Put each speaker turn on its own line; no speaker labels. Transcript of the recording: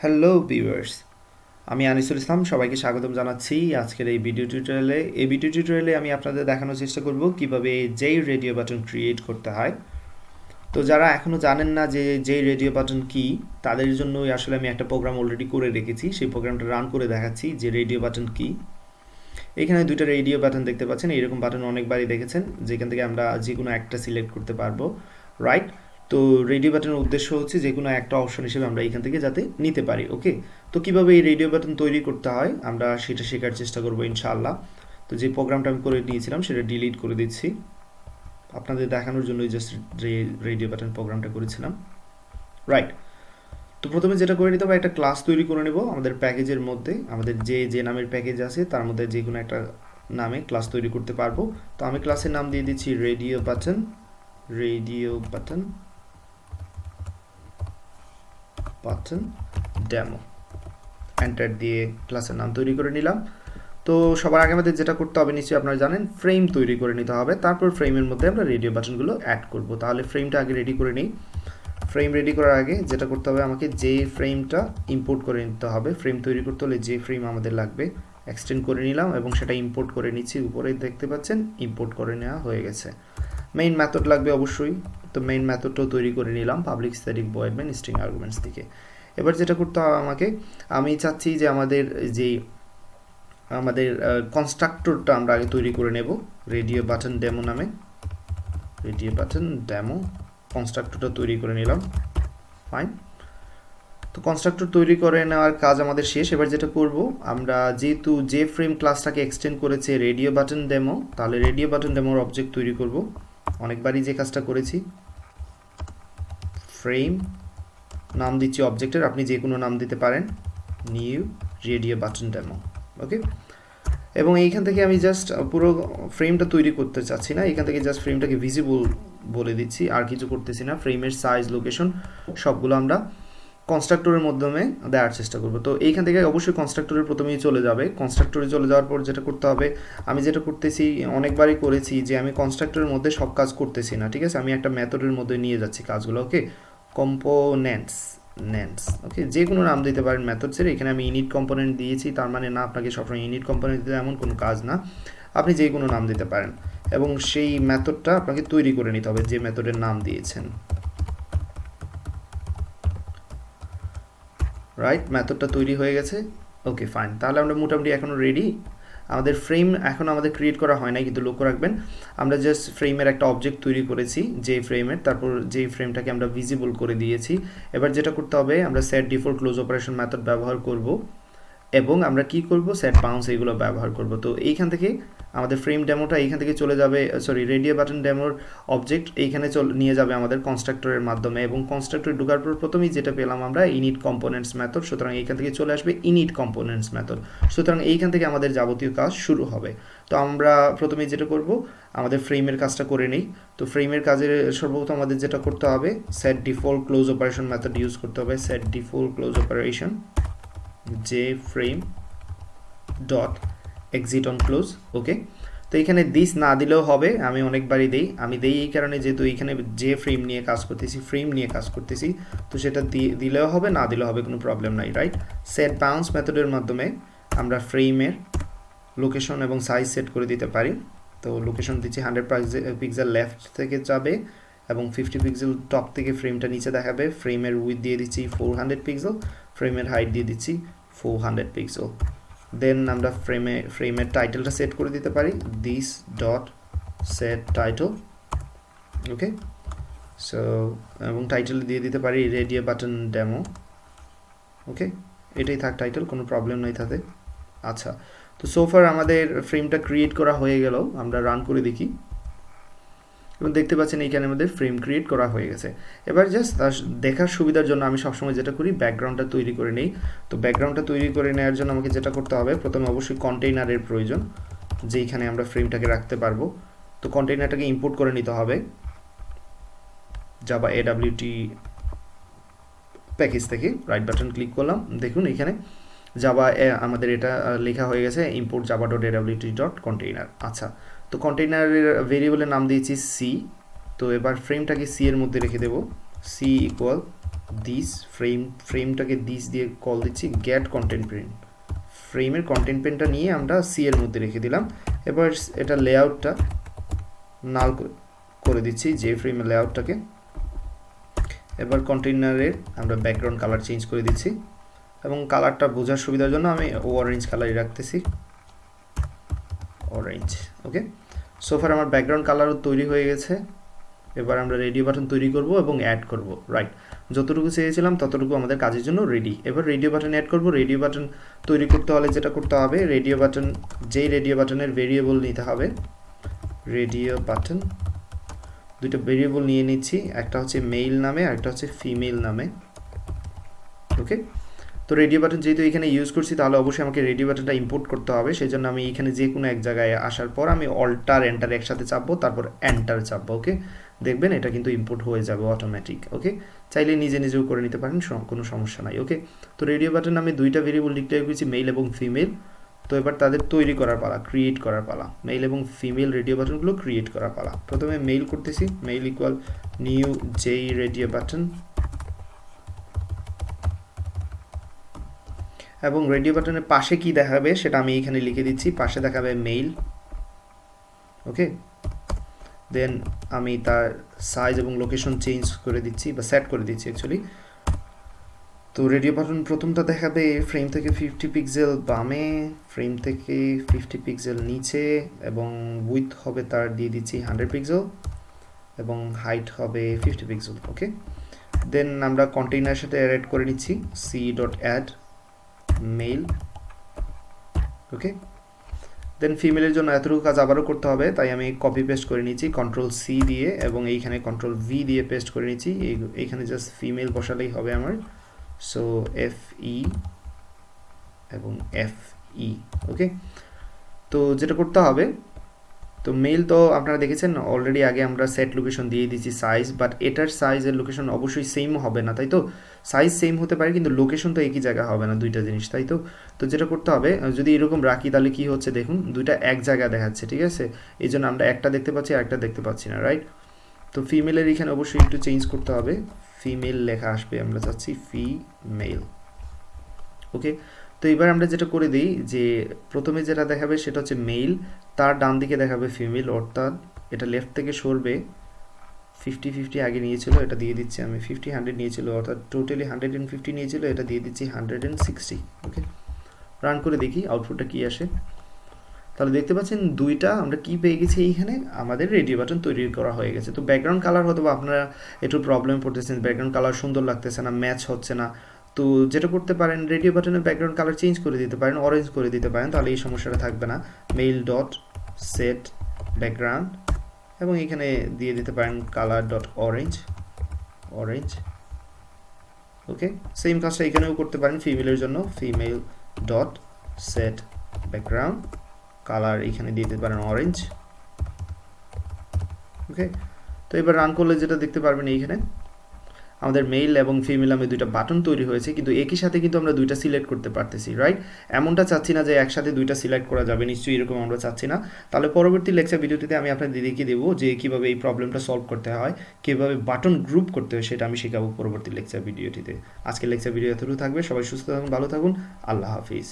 Hello viewers আমি আনিসুল ইসলাম, সবাইকে স্বাগতম জানাচ্ছি আজকের এই ভিডিও টিউটোরিয়ালে এই ভিডিও টিউটোরিয়ালে আমি আপনাদের দেখানোর চেষ্টা করব কীভাবে যেই রেডিও বাটন ক্রিয়েট করতে হয়। তো যারা এখনও জানেন না যে যেই রেডিও বাটন কি, তাদের জন্যই আসলে আমি একটা প্রোগ্রাম অলরেডি করে রেখেছি। সেই প্রোগ্রামটা রান করে দেখাচ্ছি যে রেডিও বাটন কি। এখানে দুইটা রেডিও বাটন দেখতে পাচ্ছেন। এইরকম বাটন অনেকবারই দেখেছেন, যেখান থেকে আমরা যে কোনো একটা সিলেক্ট করতে পারব। রাইট তো রেডিও বাটনের উদ্দেশ্য হচ্ছে যে কোনো একটা অপশন হিসেবে আমরা এখান থেকে যাতে নিতে পারি ওকে তো কীভাবে এই রেডিও বাটন তৈরি করতে হয়? আমরা সেটা শেখার চেষ্টা করব ইনশাআল্লাহ। তো যে প্রোগ্রামটা আমি করে নিয়েছিলাম সেটা ডিলিট করে দিচ্ছি। আপনাদের দেখানোর জন্য জাস্ট রেডিও বাটন প্রোগ্রামটা করেছিলাম। রাইট তো প্রথমে যেটা করে নিতে হবে, একটা ক্লাস তৈরি করে নেব আমাদের প্যাকেজের মধ্যে। আমাদের যে যে নামের প্যাকেজ আছে, তার মধ্যে যে কোনো একটা নামে ক্লাস তৈরি করতে পারব। তো আমি ক্লাসের নাম দিয়ে দিচ্ছি radio button radio button button demo. Enter দিয়ে ক্লাসের নাম তৈরি করে নিলাম। তো সবার আগে আমাদের যেটা করতে হবে, নিশ্চয়ই আপনারা জানেন ফ্রেম তৈরি করে নিতে হবে। তারপর ফ্রেমের মধ্যে আমরা রেডিও বাটনগুলো অ্যাড করব। তাহলে ফ্রেমটা আগে রেডি করে নিই। ফ্রেম রেডি করার আগে যেটা করতে হবে, আমাকে যে ফ্রেমটা ইম্পোর্ট করে নিতে হবে ফ্রেম তৈরি করতে হলে যে ফ্রেম আমাদের লাগবে এক্সটেন্ড করে নিলাম এবং সেটা ইম্পোর্ট করে নিচ্ছি। উপরে দেখতে পাচ্ছেন ইম্পোর্ট করে নেওয়া হয়ে গেছে। মেইন মেথড লাগবে অবশ্যই। তো মেইন মেথডটাও তৈরি করে নিলাম public static void main string arguments থেকে এবার যেটা করতে হবে আমাকে, আমি চাচ্ছি যে আমাদের যেই, আমাদের কনস্ট্রাক্টরটা আমরা আগে তৈরি করে নেব। রেডিও বাটন ডেমো নামে। রেডিও বাটন ডেমো কনস্ট্রাক্টরটা তৈরি করে নিলাম। ফাইন তো কনস্ট্রাক্টর তৈরি করে নেওয়ার কাজ আমাদের শেষ। এবার যেটা করব, আমরা যেহেতু যে ফ্রেম ক্লাসটাকে এক্সটেন্ড করেছে রেডিও বাটন ডেমো তাহলে রেডিও বাটন ডেমোর অবজেক্ট তৈরি করব। অনেকবারই যে কাজটা করেছি। ফ্রেম নাম দিচ্ছি অবজেক্টের আপনি যে কোনো নাম দিতে পারেন। New radio button demo okay এবং এইখান থেকে আমি জাস্ট পুরো ফ্রেমটা তৈরি করতে চাচ্ছি না। এখান থেকে জাস্ট ফ্রেমটাকে ভিজিবল বলে দিচ্ছি। আর কিছু করতেছি না। ফ্রেমের সাইজ লোকেশন সবগুলো আমরা কনস্ট্রাক্টরের মাধ্যমে দেওয়ার চেষ্টা করব। তো এইখান থেকে অবশ্যই কনস্ট্রাক্টরের প্রথমেই চলে যাবে। কনস্ট্রাক্টরে চলে যাওয়ার পর যেটা করতে হবে, আমি যেটা করতেছি, অনেকবারই করেছি যে আমি কনস্ট্রাক্টরের মধ্যে সব কাজ করতেছি না, ঠিক আছে? আমি একটা মেথডের মধ্যে নিয়ে যাচ্ছি কাজগুলো ওকে কম্পোনেন্টস নেন্স ওকে যে কোনো নাম দিতে পারেন মেথডসের এখানে আমি ইউনিট কম্পোনেন্ট দিয়েছি, তার মানে না, আপনাকে সবসময় ইউনিট কম্পোনেন্ট দিতে এমন কোনো কাজ না। আপনি যে কোনো নাম দিতে পারেন এবং সেই মেথডটা আপনাকে তৈরি করে নিতে হবে, যে মেথডের নাম দিয়েছেন। রাইট ম্যাথডটা তৈরি হয়ে গেছে? ওকে ফাইন তাহলে আমরা মোটামুটি এখনও রেডি আমাদের ফ্রেম এখন আমাদের ক্রিয়েট করা হয় না কিন্তু লক্ষ্য রাখবেন, আমরা জাস্ট ফ্রেমের একটা অবজেক্ট তৈরি করেছি যে ফ্রেমের তারপর যেই ফ্রেমটাকে আমরা ভিজিবল করে দিয়েছি। এবার যেটা করতে হবে, আমরা set default close operation method ব্যবহার করব। এবং আমরা কি করব? সেট বাউন্স এগুলো ব্যবহার করব। তো এইখান থেকে আমাদের ফ্রেম ডেমোটা এইখান থেকে চলে যাবে সরি রেডিও বাটন ডেমোর অবজেক্ট এইখানে নিয়ে যাবে আমাদের কনস্ট্রাক্টরের মাধ্যমে এবং কনস্ট্রাক্টর ঢোকার পর প্রথমেই যেটা পেলাম আমরা ইনিট কম্পোনেন্টস মেথড সুতরাং এইখান থেকে চলে আসবে ইনিট কম্পোনেন্টস মেথড সুতরাং এইখান থেকে আমাদের যাবতীয় কাজ শুরু হবে। তো আমরা প্রথমে যেটা করব, আমাদের ফ্রেমের কাজটা করে নেই। তো ফ্রেমের কাজের সর্বপ্রথম আমাদের যেটা করতে হবে set default close operation method use করতে হবে সেট ডিফল্ট ক্লোজ অপারেশন যে frame dot exit on close okay তো এখানে দিস না দিলেও হবে, আমি অনেকবারই দেই। আমি দেই এই কারণে যেহেতু এখানে যে ফ্রেম নিয়ে কাজ করতেছি ফ্রেম নিয়ে কাজ করতেছি, তো সেটা দিলেও হবে, না দিলেও হবে, কোনো প্রবলেম নাই রাইট সেট বাউন্স মেথডের মাধ্যমে আমরা ফ্রেমের লোকেশন এবং সাইজ সেট করে দিতে পারি। তো লোকেশন দিচ্ছি হান্ড্রেড পিক্সেল লেফট থেকে যাবে এবং ফিফটি পিক্সেল টপ থেকে ফ্রেমটা নিচে দেখাবে। ফ্রেমের উইথ দিয়ে দিচ্ছি ফোর হান্ড্রেড পিক্সেল ফ্রেমের হাইট দিয়ে দিচ্ছি ফোর হান্ড্রেড পিক্সেল দেন আমরা ফ্রেমে ফ্রেমের টাইটেলটা সেট করে দিতে পারি this dot set title okay so এবং টাইটেল দিয়ে দিতে পারি রেডিও বাটন ডেমো ওকে এটাই থাক টাইটেল কোনো প্রবলেম নাই তাতে। আচ্ছা তো সোফার আমাদের ফ্রেমটা ক্রিয়েট করা হয়ে গেল, আমরা রান করে দেখি। এবং দেখতে পাচ্ছেন এইখানে আমাদের ফ্রেম ক্রিয়েট করা হয়ে গেছে। এবার জাস্ট দেখার সুবিধার জন্য আমি সবসময় যেটা করি ব্যাকগ্রাউন্ডটা তৈরি করে নিই। তো ব্যাকগ্রাউন্ডটা তৈরি করে নেওয়ার জন্য আমাকে যেটা করতে হবে, প্রথমে অবশ্যই কন্টেইনারের প্রয়োজন, যেইখানে আমরা ফ্রেমটাকে রাখতে পারব। তো কন্টেইনারটাকে ইম্পোর্ট করে নিতে হবে। জাবা এডাব্লিউটি প্যাকেজ থেকে রাইট বাটন ক্লিক করলাম। দেখুন এখানে জাবা আমাদের এটা লেখা হয়ে গেছে import Java dot AWT dot container আচ্ছা তো কন্টেইনারের ভেরিয়েবলের নাম দিয়েছি সি তো এবার ফ্রেমটাকে সি এর মধ্যে রেখে দেব। সি ইকুয়াল দিস ফ্রেম ফ্রেমটাকে দিস দিয়ে কল দিচ্ছি গেট কন্টেন্ট প্রিন্ট ফ্রেমের কন্টেন্ট প্রিন্টটা নিয়ে আমরা সি এর মধ্যে রেখে দিলাম। এবার এটা লেআউটটা নাল করে দিচ্ছি যে ফ্রেমের লেআউটটাকে এবার কন্টেইনারের আমরা ব্যাকগ্রাউন্ড কালার চেঞ্জ করে দিচ্ছি। এবং কালারটা বোঝার সুবিধার জন্য আমি অরেঞ্জ কালারই রাখতেছি। অরেঞ্জ ওকে সোফার আমার ব্যাকগ্রাউন্ড কালারও তৈরি হয়ে গেছে। এবার আমরা রেডিও বাটন তৈরি করব এবং অ্যাড করব রাইট যতটুকু চেয়েছিলাম ততটুকু আমাদের কাজের জন্য রেডি এবার রেডিও বাটন অ্যাড করব। রেডিও বাটন তৈরি করতে হলে যেটা করতে হবে রেডিও বাটন যেই রেডিও বাটনের ভেরিয়েবল নিতে হবে রেডিও বাটন দুটো ভেরিয়েবল নিয়ে নিচ্ছি। একটা হচ্ছে মেইল নামে আর একটা হচ্ছে ফিমেল নামে ওকে তো রেডিও বাটন যেহেতু এখানে ইউজ করছি, তাহলে অবশ্যই আমাকে রেডিও বাটনটা ইম্পোর্ট করতে হবে। সেই জন্য আমি এখানে যে কোনো এক জায়গায় আসার পর আমি অল্টার এন্টার একসাথে চাপবো, তারপর এন্টার চাপবো ওকে দেখবেন এটা কিন্তু ইম্পোর্ট হয়ে যাবে অটোমেটিক ওকে চাইলে নিজে নিজেও করে নিতে পারেন কোনো সমস্যা নাই ওকে তো রেডিও বাটন আমি দুইটা ভেরিয়েবল ডিক্লেয়ার করেছি মেল এবং ফিমেল তো এবার তাদের তৈরি করার পালা ক্রিয়েট করার পালা। মেল এবং ফিমেল রেডিও বাটনগুলো ক্রিয়েট করার পালা। প্রথমে মেইল করতেছি মেইল ইকুয়াল নিউ যেই রেডিও বাটন এবং রেডিও বাটনের পাশে কি দেখাবে সেটা আমি এখানে লিখে দিচ্ছি। পাশে দেখাবে মেইল ওকে দেন আমি তার সাইজ এবং লোকেশন চেঞ্জ করে দিচ্ছি বা সেট করে দিচ্ছি অ্যাকচুয়ালি তো রেডিও বাটন প্রথমটা দেখাবে ফ্রেম থেকে ফিফটি পিক্সেল বামে ফ্রেম থেকে ফিফটি পিক্সেল নিচে এবং উইথ হবে তার দিয়ে দিচ্ছি হান্ড্রেড পিক্সেল এবং হাইট হবে ফিফটি পিক্সেল ওকে দেন আমরা কন্টেইনার সাথে অ্যাড করে নিচ্ছি C dot add male okay then ফিমেলের জন্য এতটুকু কাজ আবারও করতে হবে, তাই আমি কপি পেস্ট করে নিচ্ছি কন্ট্রোল সি দিয়ে, এবং এইখানে কন্ট্রোল ভি দিয়ে পেস্ট করে নিচ্ছি এইখানে জাস্ট ফিমেল বসালেই হবে আমার। সো এফ ই এবং এফ ই ওকে তো যেটা করতে হবে তো মেল তো আপনারা দেখেছেন অলরেডি আগে আমরা সেট লোকেশন দিয়ে দিয়েছি সাইজ বাট এটার সাইজের লোকেশন অবশ্যই সেম হবে না, তাই তো? সাইজ সেম হতে পারে, কিন্তু লোকেশন তো একই জায়গা হবে না দুইটা জিনিস, তাই তো? তো যেটা করতে হবে যদি এরকম রাখি, তাহলে কি হচ্ছে দেখুন, দুইটা এক জায়গা দেখাচ্ছে, ঠিক আছে? এই জন্য আমরা একটা দেখতে পাচ্ছি, আর একটা দেখতে পাচ্ছি না রাইট তো ফিমেলের এখানে অবশ্যই একটু চেঞ্জ করতে হবে। ফিমেল লেখা আসবে, আমরা চাচ্ছি ফিমেল ওকে তো এবার আমরা যেটা করে দিই যে প্রথমে যেটা দেখাবে সেটা হচ্ছে মেইল তার ডান দিকে দেখাবে ফিমেল অর্থাৎ এটা লেফট থেকে সরবে। ফিফটি ফিফটি আগে নিয়েছিল, এটা দিয়ে দিচ্ছি আমি। ফিফটি হান্ড্রেড নিয়েছিল, অর্থাৎ টোটালি হান্ড্রেড অ্যান্ড ফিফটি নিয়েছিল, এটা দিয়ে দিচ্ছি hundred and sixty okay run করে দেখি আউটপুটটা কী আসে। তাহলে দেখতে পাচ্ছেন দুইটা, আমরা কি পেয়ে গেছি এইখানে? আমাদের রেডিও বাটন তৈরি করা হয়ে গেছে। তো ব্যাকগ্রাউন্ড কালার হয়তো আপনারা একটু প্রবলেম পড়তেছেন ব্যাকগ্রাউন্ড কালার সুন্দর লাগতেছে না ম্যাচ হচ্ছে না। তো যেটা করতে পারেন রেডিও বাটনের ব্যাকগ্রাউন্ড কালার চেঞ্জ করে দিতে পারেন অরেঞ্জ করে দিতে পারেন, তাহলে এই সমস্যাটা থাকবে না। মেইল ডট সেট ব্যাকগ্রাউন্ড এবং এখানে দিয়ে দিতে পারেন colour dot orange orange okay same কাজটা এখানেও করতে পারেন ফিমেলের জন্য female dot set background colour এখানে দিয়ে দিতে পারেন অরেঞ্জ ওকে তো এবার রান করলে যেটা দেখতে পারবেন এইখানে আমাদের মেল এবং ফিমেল আমি দুইটা বাটন তৈরি হয়েছে, কিন্তু একই সাথে কিন্তু আমরা দুইটা সিলেক্ট করতে পারতেছি রাইট এমনটা চাচ্ছি না যে একসাথে দুইটা সিলেক্ট করা যাবে, নিশ্চয়ই এরকম আমরা চাচ্ছি না। তাহলে পরবর্তী লেকচার ভিডিওটিতে আমি আপনাদের দিদিকে দেবো যে কীভাবে এই প্রবলেমটা সলভ করতে হয়, কীভাবে বাটন গ্রুপ করতে হয়, সেটা আমি শেখাবো পরবর্তী লেকচার ভিডিওটিতে। আজকের লেকচার ভিডিও এতটুকু থাকবে, সবাই সুস্থ থাকুন, ভালো থাকুন, আল্লাহ হাফিজ।